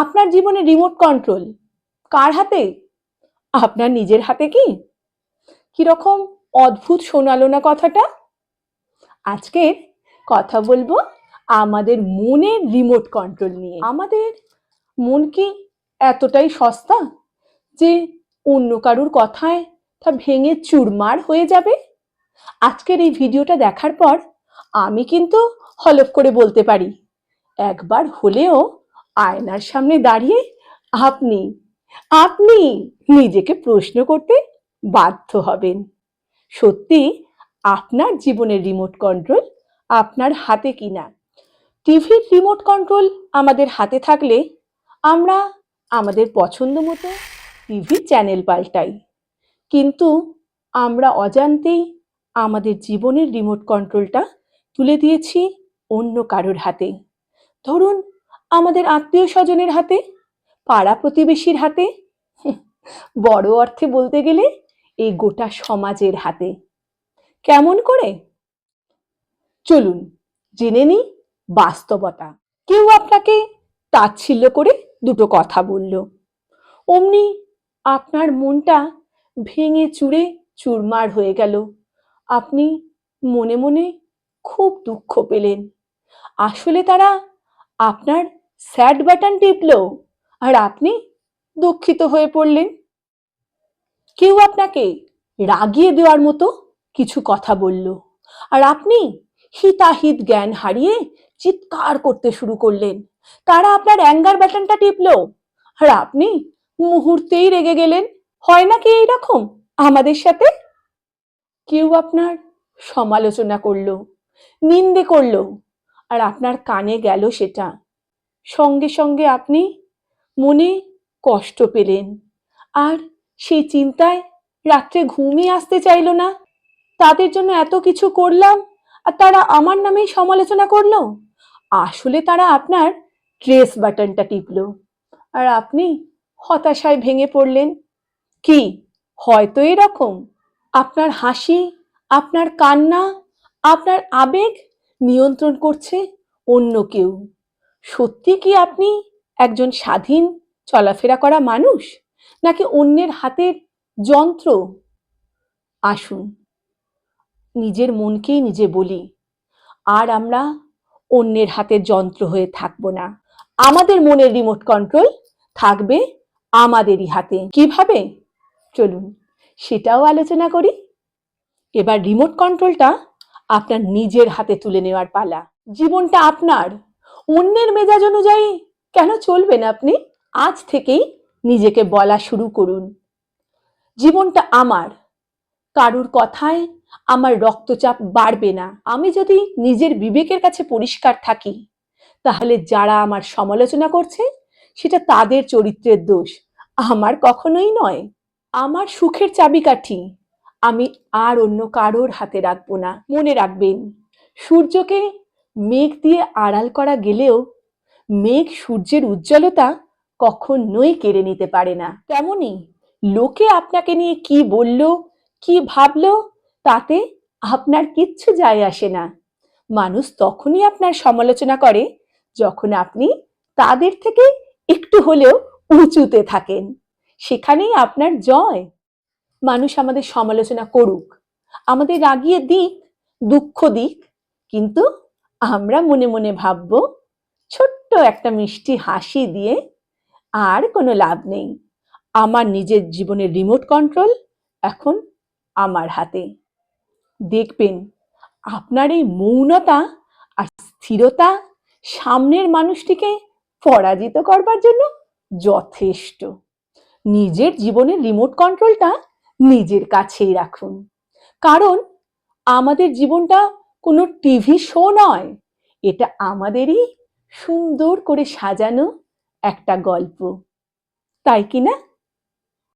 আপনার জীবনে remote control car হাতে? আপনার নিজের হাতে কি? কীরকম অদ্ভুত শোনালো না কথাটা? আজকের কথা বলব আমাদের মনের রিমোট কন্ট্রোল নিয়ে। আমাদের মন কি এতটাই সস্তা যে অন্য কারুর কথায় তা ভেঙে চুরমার হয়ে যাবে? আজকের এই ভিডিওটা দেখার পর আমি কিন্তু হলফ করে বলতে পারি, একবার হলেও আয়নার সামনে দাঁড়িয়ে আপনি আপনি নিজেকে প্রশ্ন করতে বাধ্য হবেন। সত্যি, আপনার জীবনের রিমোট কন্ট্রোল আপনার হাতে কিনা? টিভির রিমোট কন্ট্রোল আমাদের হাতে থাকলে আমরা আমাদের পছন্দ মতো টিভি চ্যানেল পাল্টাই। কিন্তু আমরা অজান্তেই আমাদের জীবনের রিমোট কন্ট্রোলটা তুলে দিয়েছি অন্য কারোর হাতে। ধরুন আমাদের আত্মীয় স্বজনের হাতে? পাড়া প্রতিবেশীর হাতে? বড় অর্থে বলতে গেলে এই গোটা সমাজের হাতে। কেমন করে? চলুন, জেনে নিই বাস্তবতা। কেউ আপনাকে তাচ্ছিল্য করে দুটো কথা বলল। অমনি আপনার মনটা ভেঙে চুরে চুরমার হয়ে গেল। আপনি মনে মনে খুব দুঃখ পেলেন। আসলে তারা আপনার স্যাড বাটন টিপলো আর আপনি দুঃখিত হয়ে পড়লেন। কেউ আপনাকে রাগিয়ে দেওয়ার মতো কিছু কথা বলল আর আপনি হিতাহিত জ্ঞান হারিয়ে চিৎকার করতে শুরু করলেন। তারা আপনার অ্যাঙ্গার বাটনটা টিপলো আর আপনি মুহূর্তেই রেগে গেলেন। হয় নাকি এইরকম আমাদের সাথে? কেউ আপনার সমালোচনা করল, নিন্দে করল আর আপনার কানে গেল সেটা। সঙ্গে সঙ্গে আপনি মনে কষ্ট পেলেন। আর সেই চিন্তায় রাত্রে ঘুমিয়ে আসতে চাইলো না। তাদের জন্য এত কিছু করলাম, আর তারা আমার নামেই সমালোচনা করল? আসলে তারা আপনার ড্রেস বাটনটা টিপল। আর আপনি হতাশায় ভেঙে পড়লেন। কি? হয়তো এরকম। আপনার হাসি, আপনার কান্না, আপনার আবেগ নিয়ন্ত্রণ করছে অন্য কেউ। সত্যি কি আপনি একজন স্বাধীন চলাফেরা করা মানুষ? নাকি অন্যের হাতের যন্ত্র? আসুন, নিজের মনকেই নিজে বলি, আর আমরা অন্যের হাতের যন্ত্র হয়ে থাকব না। আমাদের মনের রিমোট কন্ট্রোল থাকবে আমাদেরই হাতে। কীভাবে? চলুন, সেটাও আলোচনা করি। এবার রিমোট কন্ট্রোলটা আপনার নিজের হাতে তুলে নেওয়ার পালা। জীবনটা আপনার অন্যের মেজাজ অনুযায়ী কেন চলবেন আপনি? আজ থেকেই নিজেকে বলা শুরু করুন। জীবনটা আমার। কারুর কথায় আমার রক্তচাপ বাড়বে না। আমি যদি নিজের বিবেকের কাছে পরিষ্কার থাকি, তাহলে যারা আমার সমালোচনা করছে, সেটা তাদের চরিত্রের দোষ। আমার কখনোই নয়। আমার সুখের চাবিকাঠি। আমি আর অন্য কারোর হাতে রাখব না। মনে রাখবেন, সূর্যকে মেঘ দিয়ে আড়াল করা গেলেও মেঘ সূর্যের উজ্জ্বলতা কখনোই কেড়ে নিতে পারে না। তেমনি লোকে আপনাকে নিয়ে কি বলল, কি ভাবল, তাতে আপনার কিচ্ছু যায় আসে না। মানুষ তখনই আপনার সমালোচনা করে যখন আপনি তাদের থেকে একটু হলেও উঁচুতে থাকেন। সেখানেই আপনার জয়। মানুষ আমাদের সমালোচনা করুক, আমাদের রাগিয়ে দিক, দুঃখ দিক, কিন্তু আমরা মনে মনে ভাবব, ছোট্ট একটা মিষ্টি হাসি দিয়ে আর কোনো লাভ নেই। আমার নিজের জীবনের রিমোট কন্ট্রোল এখন আমার হাতে। দেখবেন, আপনার এই মৌনতা আর স্থিরতা সামনের মানুষটিকে পরাজিত করবার জন্য যথেষ্ট। নিজের জীবনের রিমোট কন্ট্রোলটা নিজের কাছেই রাখুন। কারণ আমাদের জীবনটা কোনো টিভি শো নয়। এটা আমাদেরই সুন্দর করে সাজানো একটা গল্প। তাই কি না?